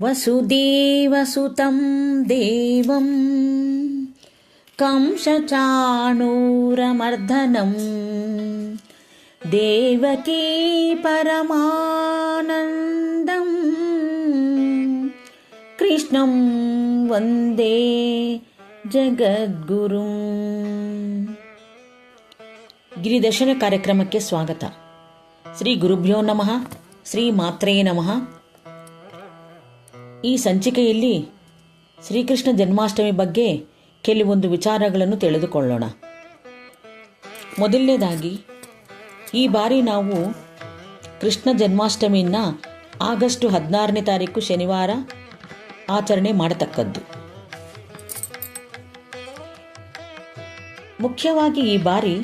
वसुदेवसुतं देवं कंसचाणूरमर्दनं देवकी परमानन्दं कृष्णं वन्दे ಜಗದ್ಗುರುಂ ಗಿರಿದರ್ಶನ ಕಾರ್ಯಕ್ರಮಕ್ಕೆ ಸ್ವಾಗತ ಶ್ರೀ ಗುರುಭ್ಯೋ ನಮಃ ಶ್ರೀ ಮಾತ್ರೇ ನಮಃ ಈ ಸಂಚಿಕೆಯಲ್ಲಿ ಶ್ರೀಕೃಷ್ಣ ಜನ್ಮಾಷ್ಟಮಿ ಬಗ್ಗೆ ಕೆಲವೊಂದು ವಿಚಾರಗಳನ್ನು ತಿಳಿದುಕೊಳ್ಳೋಣ. ಮೊದಲನೇದಾಗಿ, ಈ ಬಾರಿ ನಾವು ಕೃಷ್ಣ ಜನ್ಮಾಷ್ಟಮಿಯನ್ನು ಆಗಸ್ಟ್ ಹದಿನಾರನೇ ತಾರೀಕು ಶನಿವಾರ ಆಚರಣೆ ಮಾಡತಕ್ಕದ್ದು. ಮುಖ್ಯವಾಗಿ ಈ ಬಾರಿ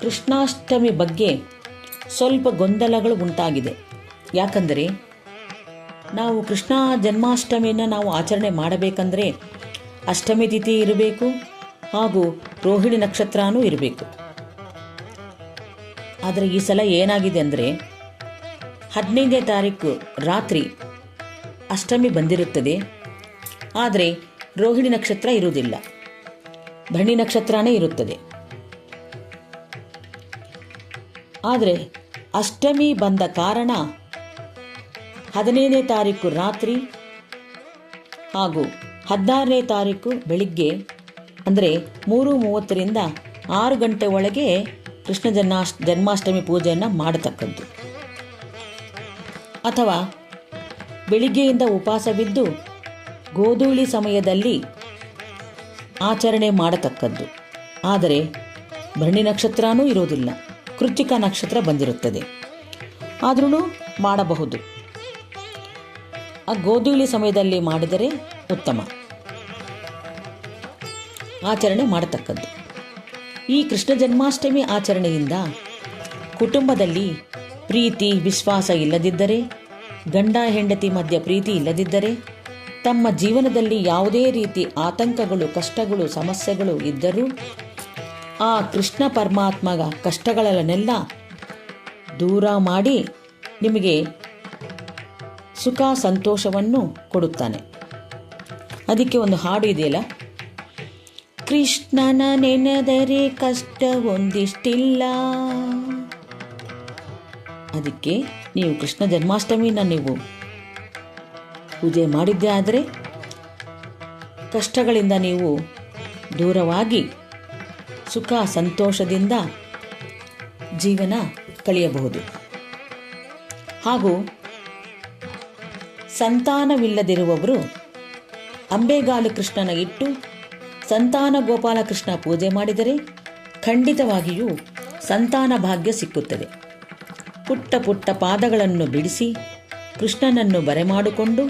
ಕೃಷ್ಣಾಷ್ಟಮಿ ಬಗ್ಗೆ ಸ್ವಲ್ಪ ಗೊಂದಲಗಳು ಉಂಟಾಗಿದೆ. ಯಾಕಂದರೆ ನಾವು ಕೃಷ್ಣ ಜನ್ಮಾಷ್ಟಮಿಯನ್ನು ನಾವು ಆಚರಣೆ ಮಾಡಬೇಕಂದ್ರೆ ಅಷ್ಟಮಿ ತಿಥಿ ಇರಬೇಕು ಹಾಗೂ ರೋಹಿಣಿ ನಕ್ಷತ್ರನೂ ಇರಬೇಕು. ಆದರೆ ಈ ಸಲ ಏನಾಗಿದೆ ಅಂದರೆ ಹದಿನೈದನೇ ತಾರೀಕು ರಾತ್ರಿ ಅಷ್ಟಮಿ ಬಂದಿರುತ್ತದೆ. ಆದರೆ ರೋಹಿಣಿ ನಕ್ಷತ್ರ ಇರುವುದಿಲ್ಲ. ಭರಣಿ ನಕ್ಷತ್ರನೇ ಇರುತ್ತದೆ. ಆದರೆ ಅಷ್ಟಮಿ ಬಂದ ಕಾರಣ ಹದಿನೈದನೇ ತಾರೀಕು ರಾತ್ರಿ ಹಾಗೂ ಹದಿನಾರನೇ ತಾರೀಕು ಬೆಳಿಗ್ಗೆ, ಅಂದರೆ ಮೂರು ಮೂವತ್ತರಿಂದ ಆರು ಗಂಟೆ ಒಳಗೆ ಕೃಷ್ಣ ಜನ್ಮಾಷ್, ಜನ್ಮಾಷ್ಟಮಿ ಪೂಜೆಯನ್ನು ಮಾಡತಕ್ಕದ್ದು. ಅಥವಾ ಬೆಳಿಗ್ಗೆಯಿಂದ ಉಪವಾಸವಿದ್ದು ಗೋಧೂಳಿ ಸಮಯದಲ್ಲಿ ಆಚರಣೆ ಮಾಡತಕ್ಕದ್ದು. ಆದರೆ ಭರಣಿ ನಕ್ಷತ್ರನೂ ಇರೋದಿಲ್ಲ ಕೃತಿಕ ನಕ್ಷತ್ರ ಬಂದಿರುತ್ತದೆ. ಆದ್ರೂ ಮಾಡಬಹುದು. ಆ ಗೋಧೂಳಿ ಸಮಯದಲ್ಲಿ ಮಾಡಿದರೆ ಉತ್ತಮ. ಆಚರಣೆ ಮಾಡತಕ್ಕದ್ದು. ಈ ಕೃಷ್ಣ ಜನ್ಮಾಷ್ಟಮಿ ಆಚರಣೆಯಿಂದ ಕುಟುಂಬದಲ್ಲಿ ಪ್ರೀತಿ, ವಿಶ್ವಾಸ ಇಲ್ಲದಿದ್ದರೆ, ಗಂಡ, ಹೆಂಡತಿ ಮಧ್ಯ ಪ್ರೀತಿ ಇಲ್ಲದಿದ್ದರೆ, ತಮ್ಮ ಜೀವನದಲ್ಲಿ ಯಾವುದೇ ರೀತಿ ಆತಂಕಗಳು, ಕಷ್ಟಗಳು, ಸಮಸ್ಯೆಗಳು ಇದ್ದರೂ, ಆ ಕೃಷ್ಣ ಪರಮಾತ್ಮಗ ಕಷ್ಟಗಳನ್ನೆಲ್ಲ ದೂರ ಮಾಡಿ ನಿಮಗೆ ಸುಖ, ಸಂತೋಷವನ್ನು ಕೊಡುತ್ತಾನೆ. ಅದಕ್ಕೆ ಒಂದು ಹಾಡು ಇದೆಯಲ್ಲ? ಕೃಷ್ಣನ ನೆನೆದರೆ ಕಷ್ಟ ಒಂದಿಷ್ಟಿಲ್ಲ. ಅದಕ್ಕೆ ನೀವು ಕೃಷ್ಣ ಜನ್ಮಾಷ್ಟಮಿನ ನೀವು ಪೂಜೆ ಮಾಡಿದ್ದೆ ಆದರೆ ಕಷ್ಟಗಳಿಂದ ನೀವು ದೂರವಾಗಿ ಸುಖ, ಸಂತೋಷದಿಂದ ಜೀವನ ಕಳೆಯಬಹುದು. ಹಾಗೂ ಸಂತಾನವಿಲ್ಲದಿರುವವರು ಅಂಬೆಗಾಲು ಕೃಷ್ಣನ ಇಟ್ಟು ಸಂತಾನ ಗೋಪಾಲಕೃಷ್ಣ ಪೂಜೆ ಮಾಡಿದರೆ ಖಂಡಿತವಾಗಿಯೂ ಸಂತಾನ ಭಾಗ್ಯ ಸಿಕ್ಕುತ್ತದೆ. ಪುಟ್ಟ ಪುಟ್ಟ ಪಾದಗಳನ್ನು ಬಿಡಿಸಿ ಕೃಷ್ಣನನ್ನು ಬರೆಮಾಡಿಕೊಂಡು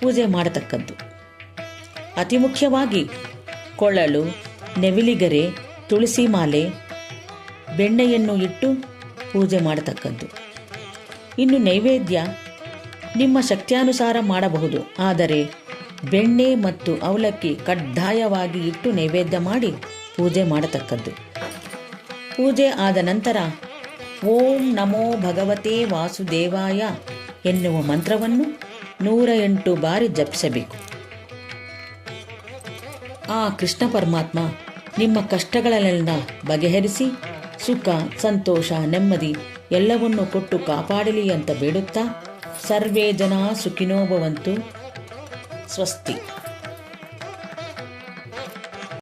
ಪೂಜೆ ಮಾಡತಕ್ಕದ್ದು. ಅತಿ ಮುಖ್ಯವಾಗಿ ಕೊಳಲು, ನೆವಿಲಿಗರೆ, ತುಳಸಿ ಮಾಲೆ, ಬೆಣ್ಣೆಯನ್ನು ಇಟ್ಟು ಪೂಜೆ ಮಾಡತಕ್ಕದ್ದು. ಇನ್ನು ನೈವೇದ್ಯ ನಿಮ್ಮ ಶಕ್ತ್ಯಾನುಸಾರ ಮಾಡಬಹುದು. ಆದರೆ ಬೆಣ್ಣೆ ಮತ್ತು ಅವಲಕ್ಕಿ ಕಡ್ಡಾಯವಾಗಿ ಇಟ್ಟು ನೈವೇದ್ಯ ಮಾಡಿ ಪೂಜೆ ಮಾಡತಕ್ಕದ್ದು. ಪೂಜೆ ಆದ ನಂತರ ಓಂ ನಮೋ ಭಗವತೆ ವಾಸುದೇವಾಯ ಎನ್ನುವ ಮಂತ್ರವನ್ನು ನೂರ ಎಂಟು ಬಾರಿ ಜಪಿಸಬೇಕು. ಆ ಕೃಷ್ಣ ಪರಮಾತ್ಮ ನಿಮ್ಮ ಕಷ್ಟಗಳನ್ನೆಲ್ಲ ಬಗೆಹರಿಸಿ ಸುಖ, ಸಂತೋಷ, ನೆಮ್ಮದಿ ಎಲ್ಲವನ್ನು ಕೊಟ್ಟು ಕಾಪಾಡಲಿ ಅಂತ ಬೇಡುತ್ತಾ ಸರ್ವೇ ಜನ ಸುಖಿನೋ ಭವಂತು ಸ್ವಸ್ತಿ.